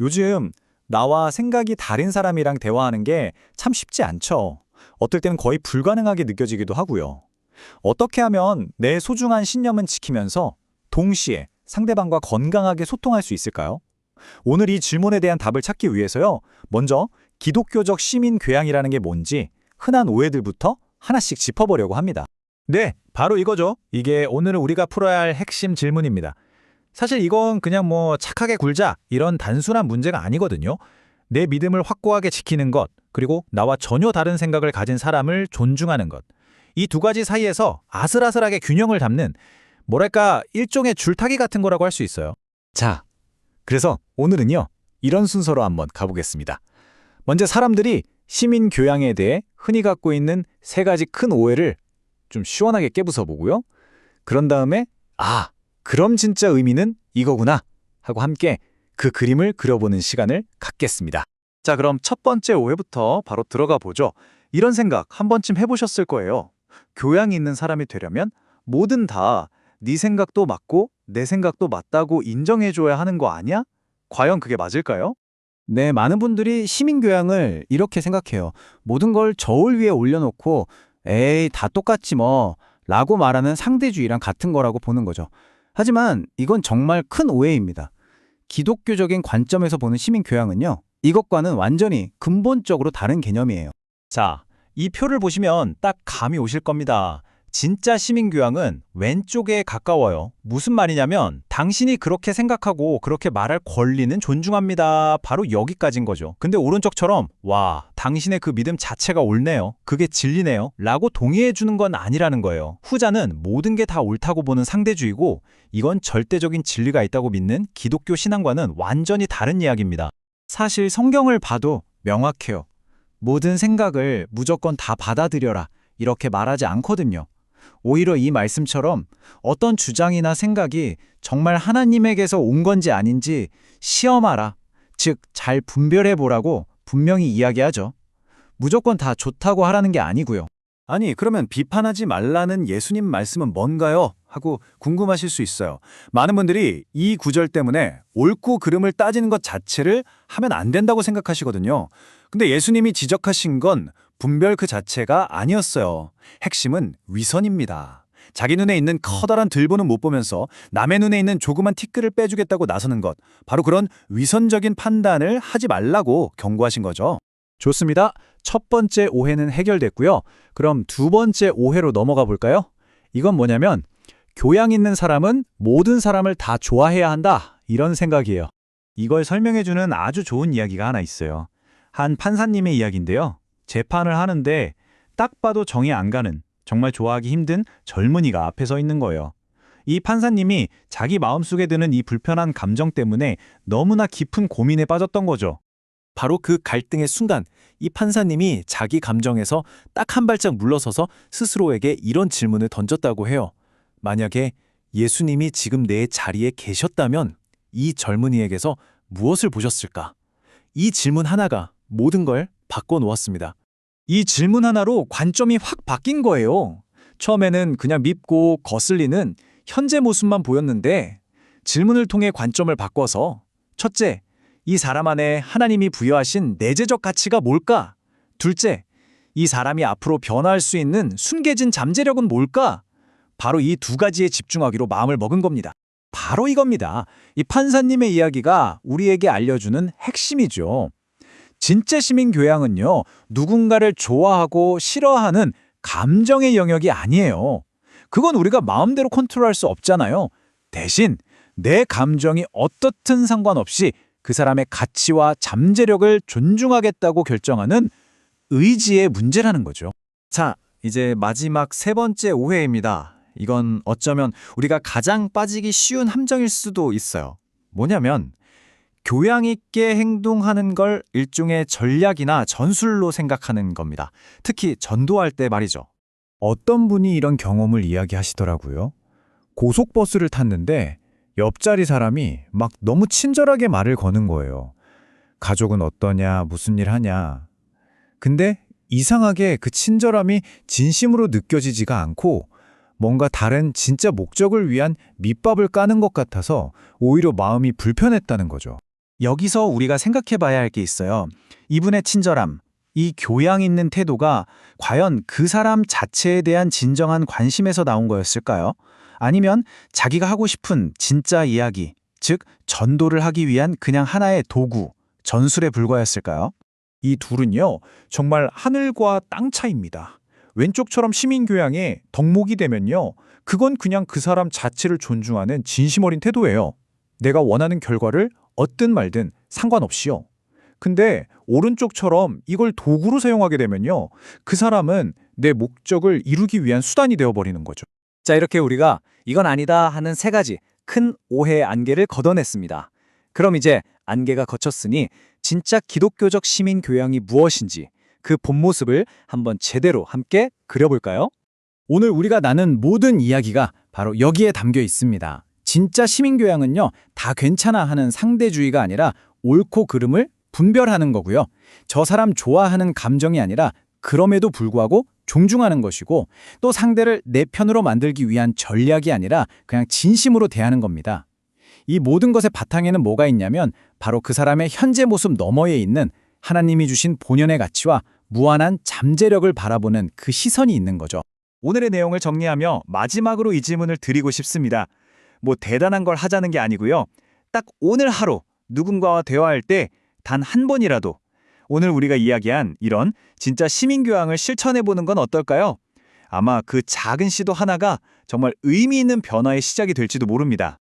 요즘 나와 생각이 다른 사람이랑 대화하는 게 참 쉽지 않죠. 어떨 때는 거의 불가능하게 느껴지기도 하고요. 어떻게 하면 내 소중한 신념은 지키면서 동시에 상대방과 건강하게 소통할 수 있을까요? 오늘 이 질문에 대한 답을 찾기 위해서요. 먼저 기독교적 시민 교양이라는 게 뭔지 흔한 오해들부터 하나씩 짚어보려고 합니다. 네, 바로 이거죠. 이게 오늘 우리가 풀어야 할 핵심 질문입니다. 사실 이건 그냥 뭐 착하게 굴자 이런 단순한 문제가 아니거든요. 내 믿음을 확고하게 지키는 것, 그리고 나와 전혀 다른 생각을 가진 사람을 존중하는 것. 이 두 가지 사이에서 아슬아슬하게 균형을 잡는 뭐랄까 일종의 줄타기 같은 거라고 할 수 있어요. 자, 그래서 오늘은요, 이런 순서로 한번 가보겠습니다. 먼저 사람들이 시민 교양에 대해 흔히 갖고 있는 세 가지 큰 오해를 좀 시원하게 깨부숴 보고요. 그런 다음에, 아, 그럼 진짜 의미는 이거구나 하고 함께 그 그림을 그려보는 시간을 갖겠습니다. 자, 그럼 첫 번째 오해부터 바로 들어가 보죠. 이런 생각 한 번쯤 해보셨을 거예요. 교양이 있는 사람이 되려면 뭐든 다 네 생각도 맞고 내 생각도 맞다고 인정해줘야 하는 거 아니야? 과연 그게 맞을까요? 네, 많은 분들이 시민교양을 이렇게 생각해요. 모든 걸 저울 위에 올려놓고, 에이, 다 똑같지 뭐, 라고 말하는 상대주의랑 같은 거라고 보는 거죠. 하지만 이건 정말 큰 오해입니다. 기독교적인 관점에서 보는 시민 교양은요, 이것과는 완전히 근본적으로 다른 개념이에요. 자, 이 표를 보시면 딱 감이 오실 겁니다. 진짜 시민교양은 왼쪽에 가까워요. 무슨 말이냐면 당신이 그렇게 생각하고 그렇게 말할 권리는 존중합니다. 바로 여기까지인 거죠. 근데 오른쪽처럼 와, 당신의 그 믿음 자체가 옳네요. 그게 진리네요. 라고 동의해 주는 건 아니라는 거예요. 후자는 모든 게 다 옳다고 보는 상대주의고 이건 절대적인 진리가 있다고 믿는 기독교 신앙과는 완전히 다른 이야기입니다. 사실 성경을 봐도 명확해요. 모든 생각을 무조건 다 받아들여라. 이렇게 말하지 않거든요. 오히려 이 말씀처럼 어떤 주장이나 생각이 정말 하나님에게서 온 건지 아닌지 시험하라. 즉, 잘 분별해 보라고 분명히 이야기하죠. 무조건 다 좋다고 하라는 게 아니고요. 아니, 그러면 비판하지 말라는 예수님 말씀은 뭔가요? 하고 궁금하실 수 있어요. 많은 분들이 이 구절 때문에 옳고 그름을 따지는 것 자체를 하면 안 된다고 생각하시거든요. 근데 예수님이 지적하신 건 분별 그 자체가 아니었어요. 핵심은 위선입니다. 자기 눈에 있는 커다란 들보는 못 보면서 남의 눈에 있는 조그만 티끌을 빼주겠다고 나서는 것. 바로 그런 위선적인 판단을 하지 말라고 경고하신 거죠. 좋습니다. 첫 번째 오해는 해결됐고요. 그럼 두 번째 오해로 넘어가 볼까요? 이건 뭐냐면 교양 있는 사람은 모든 사람을 다 좋아해야 한다. 이런 생각이에요. 이걸 설명해주는 아주 좋은 이야기가 하나 있어요. 한 판사님의 이야기인데요. 재판을 하는데 딱 봐도 정이 안 가는 정말 좋아하기 힘든 젊은이가 앞에 서 있는 거예요. 이 판사님이 자기 마음속에 드는 이 불편한 감정 때문에 너무나 깊은 고민에 빠졌던 거죠. 바로 그 갈등의 순간 이 판사님이 자기 감정에서 딱 한 발짝 물러서서 스스로에게 이런 질문을 던졌다고 해요. 만약에 예수님이 지금 내 자리에 계셨다면 이 젊은이에게서 무엇을 보셨을까? 이 질문 하나가 모든 걸 바꿔놓았습니다. 이 질문 하나로 관점이 확 바뀐 거예요. 처음에는 그냥 밉고 거슬리는 현재 모습만 보였는데 질문을 통해 관점을 바꿔서 첫째, 이 사람 안에 하나님이 부여하신 내재적 가치가 뭘까? 둘째, 이 사람이 앞으로 변화할 수 있는 순개진 잠재력은 뭘까? 바로 이 두 가지에 집중하기로 마음을 먹은 겁니다. 바로 이겁니다. 이 판사님의 이야기가 우리에게 알려주는 핵심이죠. 진짜 시민 교양은요, 누군가를 좋아하고 싫어하는 감정의 영역이 아니에요. 그건 우리가 마음대로 컨트롤할 수 없잖아요. 대신 내 감정이 어떻든 상관없이 그 사람의 가치와 잠재력을 존중하겠다고 결정하는 의지의 문제라는 거죠. 자, 이제 마지막 세 번째 오해입니다. 이건 어쩌면 우리가 가장 빠지기 쉬운 함정일 수도 있어요. 뭐냐면 교양 있게 행동하는 걸 일종의 전략이나 전술로 생각하는 겁니다. 특히 전도할 때 말이죠. 어떤 분이 이런 경험을 이야기하시더라고요. 고속버스를 탔는데 옆자리 사람이 막 너무 친절하게 말을 거는 거예요. 가족은 어떠냐, 무슨 일 하냐. 근데 이상하게 그 친절함이 진심으로 느껴지지가 않고 뭔가 다른 진짜 목적을 위한 밑밥을 까는 것 같아서 오히려 마음이 불편했다는 거죠. 여기서 우리가 생각해 봐야 할 게 있어요. 이분의 친절함, 이 교양 있는 태도가 과연 그 사람 자체에 대한 진정한 관심에서 나온 거였을까요? 아니면 자기가 하고 싶은 진짜 이야기, 즉 전도를 하기 위한 그냥 하나의 도구, 전술에 불과했을까요? 이 둘은요, 정말 하늘과 땅 차이입니다. 왼쪽처럼 시민교양에 덕목이 되면요, 그건 그냥 그 사람 자체를 존중하는 진심 어린 태도예요. 내가 원하는 결과를 얻든 말든 상관없이요. 근데 오른쪽처럼 이걸 도구로 사용하게 되면요, 그 사람은 내 목적을 이루기 위한 수단이 되어버리는 거죠. 자, 이렇게 우리가 이건 아니다 하는 세 가지 큰 오해의 안개를 걷어냈습니다. 그럼 이제 안개가 거쳤으니 진짜 기독교적 시민 교양이 무엇인지 그 본 모습을 한번 제대로 함께 그려볼까요? 오늘 우리가 나눈 모든 이야기가 바로 여기에 담겨 있습니다. 진짜 시민교양은요, 다 괜찮아 하는 상대주의가 아니라 옳고 그름을 분별하는 거고요. 저 사람 좋아하는 감정이 아니라 그럼에도 불구하고 존중하는 것이고 또 상대를 내 편으로 만들기 위한 전략이 아니라 그냥 진심으로 대하는 겁니다. 이 모든 것의 바탕에는 뭐가 있냐면 바로 그 사람의 현재 모습 너머에 있는 하나님이 주신 본연의 가치와 무한한 잠재력을 바라보는 그 시선이 있는 거죠. 오늘의 내용을 정리하며 마지막으로 이 질문을 드리고 싶습니다. 뭐 대단한 걸 하자는 게 아니고요. 딱 오늘 하루 누군가와 대화할 때 단 한 번이라도 오늘 우리가 이야기한 이런 진짜 시민교양을 실천해 보는 건 어떨까요? 아마 그 작은 시도 하나가 정말 의미 있는 변화의 시작이 될지도 모릅니다.